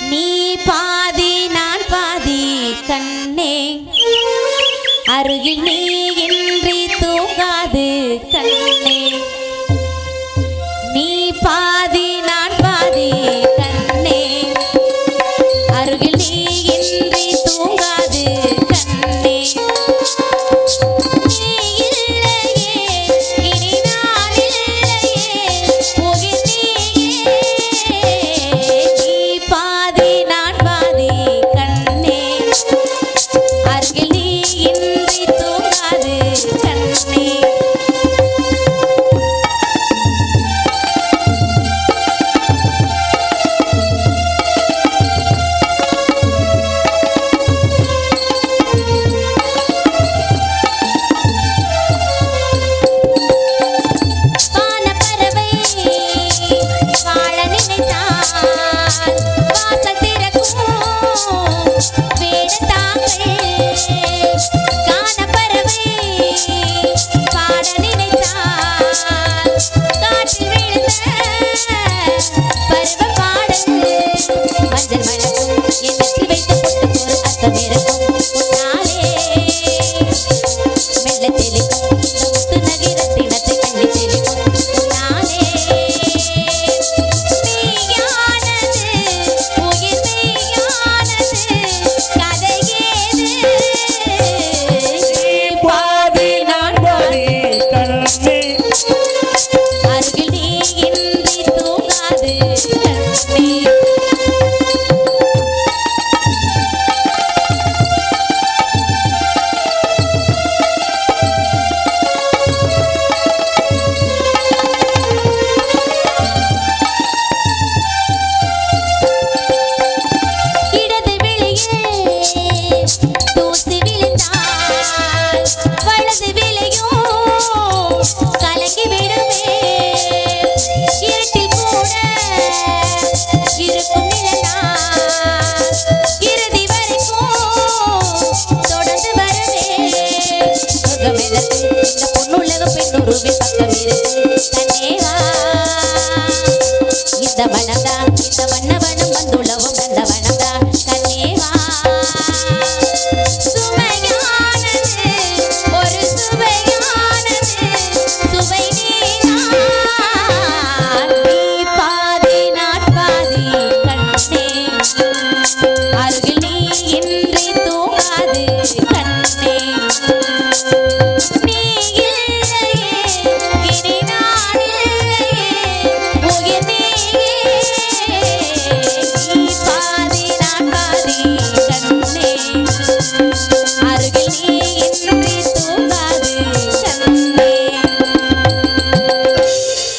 நீ பாதி நான் பாதி கண்ணே. அருகில் நீ இன்றி தூங்காது கண்ணே. நீ பாதி நான் பாதி கண்ணே. அருகில் நீ இன்றி தூங்காது Just. ডুবে থাকতাম রে